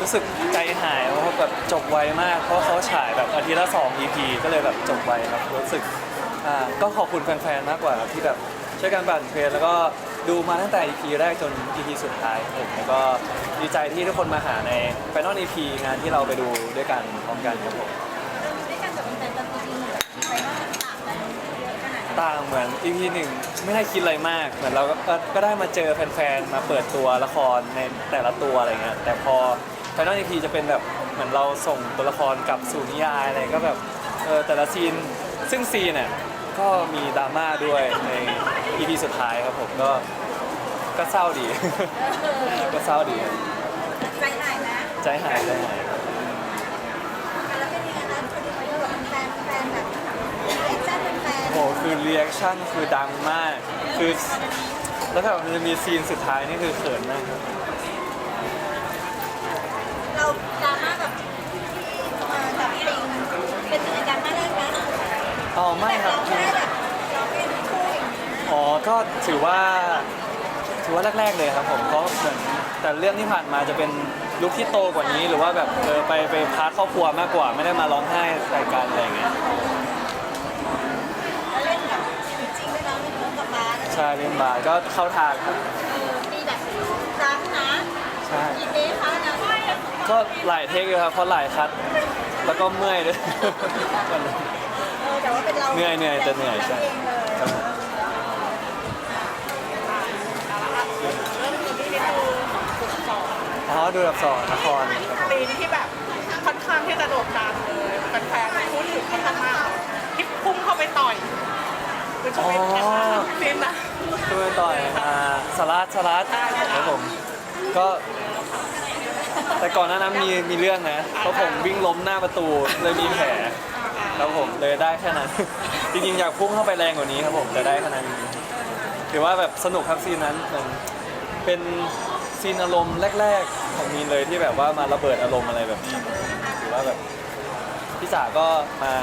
รู้สึกใจหายเพราะว่าแบบจบไวมาก เพราะว่าเขาฉายแบบอาทิตย์ละสอง EP ก็เลยแบบจบไวครับรู้สึกอ่าก็ขอบคุณแฟนๆมากกว่าครับที่แบบช่วยกันบั่นเทรนแล้วก็ดูมาตั้งแต่ EP แรกจน EP สุดท้ายครับผมแล้วก็ดีใจที่ทุกคนมาหาใน Final EP งานที่เราไปดูด้วยกันพร้อมกันครับผม ด้วยกันกับแฟนๆตอนจริงๆเหมือนไปว่ามันต่างกันเยอะขนาดไหนต่างเหมือน EP หนึ่งไม่ได้คิดอะไรมาก เหมือนเราก็ก็ก็ได้มาเจอแฟนๆ มาเปิดตัวละครในแต่ละตัวอะไรเงี้ยแต่พอ Final EP จะเป็นแบบเหมือนเราส่งตัวละครกลับสู่นิยายอะไรก็แบบเออแต่ละซีนซึ่งซีนเนี่ยก็มีดราม่าด้วยใน EP สุดท้ายครับผมก็ก็เศร้าดี ก็เศร้าดี ใจหายนะใจหายใจหาย แล้วเป็นยังไงนะพอดีมาเยอะแบบแฟนแฟนแบบเอ็กซ์แฟนแฟนโอ้โหคือเรีแอคชั่นคือดังมาก คือ แล้วแบบมันจะมีซีนสุดท้ายนี่คือเขินมากครับเรา ดราม่ากับที่มากับปิงเป็นกิจกรรมแรกไหมอ๋อไม่ครับเราไม่ได้แบบเราเป็นคู่อย่างนี้อ๋อ ก็ถือว่าถือว่าแรกๆเลยครับผมเพราะเหมือนแต่เรื่องที่ผ่านมาจะเป็นลุคที่โตกว่านี้ หรือว่าแบบเออไปไปพาร์ทครอบครัวมากกว่า ไม่ได้มาร้องไห้ใส่กันอะไรอย่างเงี้ยแล้วเล่นกับจริงๆด้วยนะเป็นคู่กับบาส ใช่เล่นบาสก็เข้าทางครับ มีแบบรักนะ ใช่ กี่เทปคะนะ ก็หลายเทคเลยครับเพราะหลายคัด แล้วก็เมื่อยด้วย เออแต่ว่าเป็นเราเหนื่อยเหนื่อยจะเหนื่อยใช่เองเลยครับเรื่องนี้นี่คือฝึกสอนอ๋อดูแบบสอนละครครับผม ปีนี้ที่แบบค่อนข้างที่จะโด่งดังเลยแฟนๆพูดถึงค่อนข้างมากที่พุ่งเข้าไปต่อยคุณชูวิทย์เนี่ยนะฟินนะดูกันต่อยอ่าสลัดสลัดครับผม ก็ แต่ก่อนหน้านั้นมีมีเรื่องนะเพราะผมวิ่งล้มหน้าประตูเลยมีแผลครับผมเลยได้แค่นั้น จริงๆอยากพุ่งเข้าไปแรงกว่านี้ครับผมแต่ได้แค่นั้นถือว่าแบบสนุกครับซีนนั้นเหมือนเป็นซีนอารมณ์แรก ๆ ของมีนเลยที่แบบว่ามาระเบิดอารมณ์อะไรแบบนี้ถือว่าแบบพี่จ๋าก็มา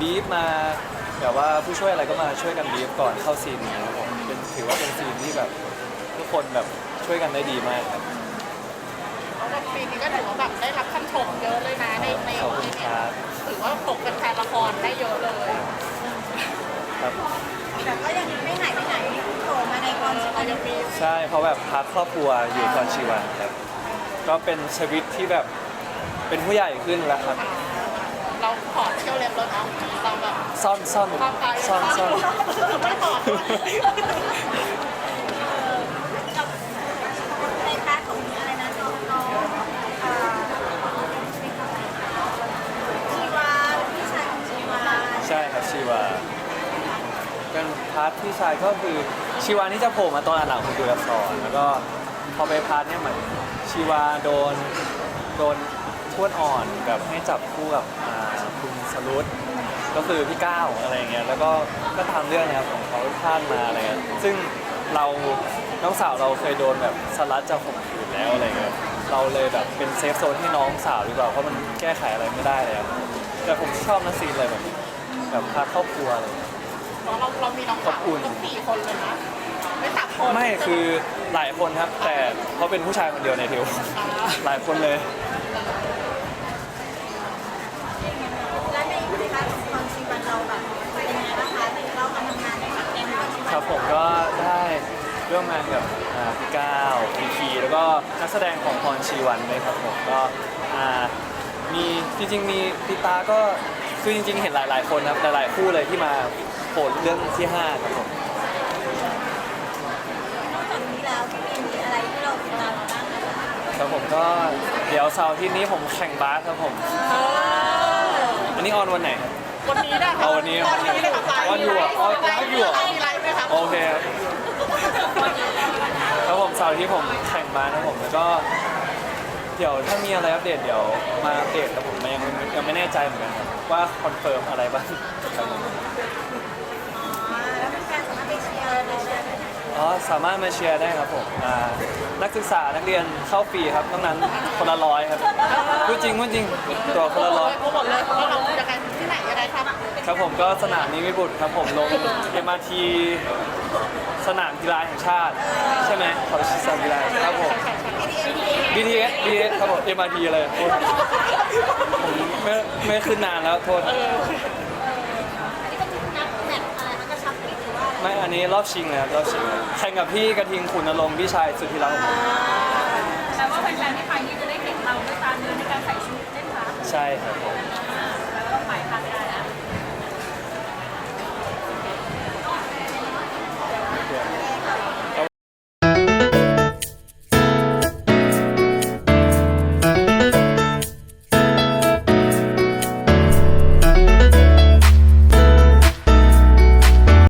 บีฟมาแบบว่าผู้ช่วยอะไรก็มาช่วยกันบีฟก่อนเข้าซีนนี้ครับผมเป็นถือว่าเป็นซีนที่แบบทุกคนแบบช่วยกันได้ดีมากครับ แล้วแบบปีนี้ก็ถือว่าแบบได้รับคำชมเยอะเลยนะในในขอบคุณในคเนี่ยรับถือว่าตกเป็นแฟนละครได้เยอะเลย ครับ แต่ก็ยังไม่หายไปไหนโผล่มาในความสัมพัเรานธ์ยังมีใช่เพราะแบบพักครอบครัวอยู่ก่อนชีวันครับ ก็เป็นชีวิตที่แบบเป็นผู้ใหญ่ขึ้นแล้วครับ เราถอดเที่ยวเล็บแล้วเนาะเราแบบซ่อนซ่อนความกายซ่อนซ่อนไม่ถอดด้วย ในพาร์ทของอะไรนะน้องน้องอ่าชีวาพี่ชายของชีวา ใช่ ครับชีวาเป็นพาร์ทที่ชายก็คือชีวานี่จะโผล่มาตอนหลังของดูรับสอนแล้วก็พอไปพาร์ทเนี่ยเหมือนชีวาโดนโดนทวดอ่อนแบบให้จับคู่กับอ่าคุณสรุตก็คือพี่ก้าวอะไรเงี้ยแล้วก็ก็ทำเรื่องนะครับของเขาพลาดมาอะไรเงี้ยซึ่งเราน้องสาวเราเคยโดนแบบสลัดจะข่มขืนแล้วอะไรเงี้ยเราเลยแบบเป็นเซฟโซนให้น้องสาวดีกว่าเพราะมันแก้ไขอะไรไม่ได้แล้วแต่ผมชอบนะซีนอะไรแบบนี้ แบบพาครอบครัวอะไรเงี้ยเราเรามีน้องสาวอบอุ่นต้องสี่คนเลยนะไม่สามคนไม่คือหลายคนครับ แต่เขาเป็นผู้ชายคนเดียวในทิว หลายคนเลย และในในพาร์ทของความชีวันเราแบบเป็นยังไงบ้างคะเรามาทำงานในในพาร์ทชีวันครับผมก็ได้ร่วมงานกับอ่าพี่ก้าวพีพีแล้วก็นักแสดงของพรชีวันด้วยครับผมก็อ่ามีจริงๆมีติตาก็ คือจริงๆ เห็นหลาย ๆ คนครับหลายๆคู่เลยที่มาโผล่เรื่องที่5ครับผม นอกจากนี้แล้วพี่มีมีอะไรที่เราติดตามมาบ้างคะครับผมก็เดี๋ยวเสาร์อาที่นี้ผมแข่งบาสครับผมเอออันนี้ออนวันไหนครับ วันนี้นะเอาวันนี้วันนี้เลยครับวันอยู่อะเอาไลฟ์อยู่อะมีไลฟ์ไหมครับโอเคครับครับผมเสาร์อาที่ผมแข่งบาสครับผมแล้วก็ เดี๋ยวถ้ามีอะไรอัปเดตเดี๋ยวมาอัปเดตครับผมยังยังไม่แน่ใจเหมือนกันครับ ว่าคอนเฟิร์มอะไรบ้างครับผมอ๋อแล้วเป็นการสามารถไปเชียร์ไปเชียร์ได้ไหนอ๋อสามารถมาเชียร์ได้ครับผมอ่านักศึกษานักเรียนเข้าฟรีครับนอกนั้นคนละร้อยครับพูดจริงพูดจริงตัวคนละร้อย เขาหมดเลยว่าเรายังไงที่ไหนยังไงครับครับผมก็สนามนิมิบุตรครับผมลง MRT สนามกีฬาแห่งชาติ ใช่ไหมเขาชื่อสนามกีฬาครับผม ADM BTS BTS ครับผม MRT อะไรโทษผมไม่ไม่ขึ้นนานแล้วโทษไม่อันนี้รอบชิงเลยรัรอบชิงนะคแข่งกับพี่กระทิงขุนนรงค์พี่ชายสุธิรักขอแต่ว่าแฟนๆที่ไปนี่จะได้เห็นเราด้วยตาเนื้อในการใส่ชุดเล่นฟ้า ใช่ครับ